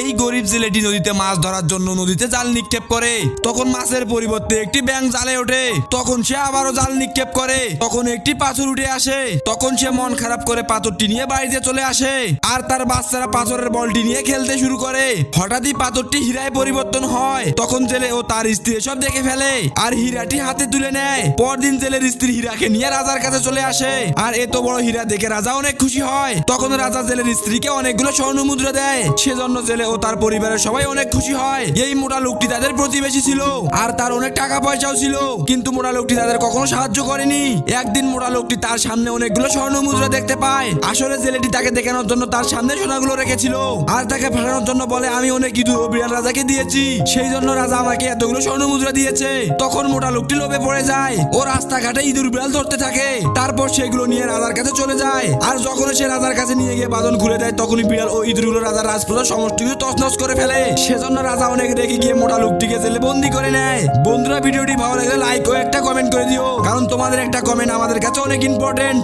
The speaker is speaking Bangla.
এই গরিব জেলেটি নদীতে মাছ ধরার জন্য নদীতে জাল নিক্ষেপ করে। তখন মাছের পরিবর্তে একটি ব্যাং জালে ওঠে। তখন সে আবারও জাল নিক্ষেপ করে। তখন একটি পাথর উঠে আসে। তখন সে মন খারাপ করে পাথরটি নিয়ে বাড়িতে চলে আসে। আর তার বাচ্চারা পাথরের বলটি নিয়ে খেলতে শুরু করে। হঠাৎই পাথরটি হীরায় পরিবর্তন হয়। তখন জেলে ও তার স্ত্রী সব দেখে ফেলে। আর হীরাটি হাতে তুলে নেয়। পরদিন জেলের স্ত্রী হীরাকে নিয়ে রাজার কাছে চলে আসে। আর এত বড় হীরা দেখে রাজা অনেক খুশি হয়। তখন রাজা জেলের স্ত্রীকে অনেকগুলো স্বর্ণ মুদ্রা দেয়। সেজন্য জেলে ও তার পরিবারের সবাই অনেক খুশি হয়। এই মোটা লোকটি তাদের প্রতিবেশী ছিল আর তার অনেক টাকা পয়সাও ছিল। কিন্তু মোটা লোকটি তাদের কখনো সাহায্য করেনি। একদিন মোটা লোকটি তার সামনে অনেকগুলো স্বর্ণ মুদ্রা দেখতে পায়। আসলে জেলেটি তাকে দেখানোর জন্য তার সামনে সোনাগুলো রেখেছিল। আর তাকে ফাটানোর জন্য বলে, আমি অনেক ইঁদুর ও বিড়াল রাজাকে দিয়েছি। সেই জন্য রাজা আমাকে এতগুলো স্বর্ণ মুদ্রা দিয়েছে। তখন মোটা লোকটি লোভে পড়ে যায়। ও রাস্তাঘাটে ইঁদুর বিড়াল ধরতে থাকে। তারপর সেগুলো নিয়ে রাজার কাছে চলে যায়। আর যখন সে রাজার কাছে নিয়ে গিয়ে বাদন খুলে দেয়, তখনই বিড়াল ও ইঁদুরগুলো রাজার রাজপ্রসাদ সমস্ত কিছু তছনছ করে ফেলে। সেজন্য রাজা অনেক রেগে গিয়ে মোটা লোকটিকে জেলে বন্দি করে নেয়। বন্ধুরা, ভিডিওটি ভালো লাগলে লাইক ও একটা কমেন্ট করে দিও। কারণ তোমাদের একটা কমেন্ট আমাদের কাছে অনেক ইম্পর্টেন্ট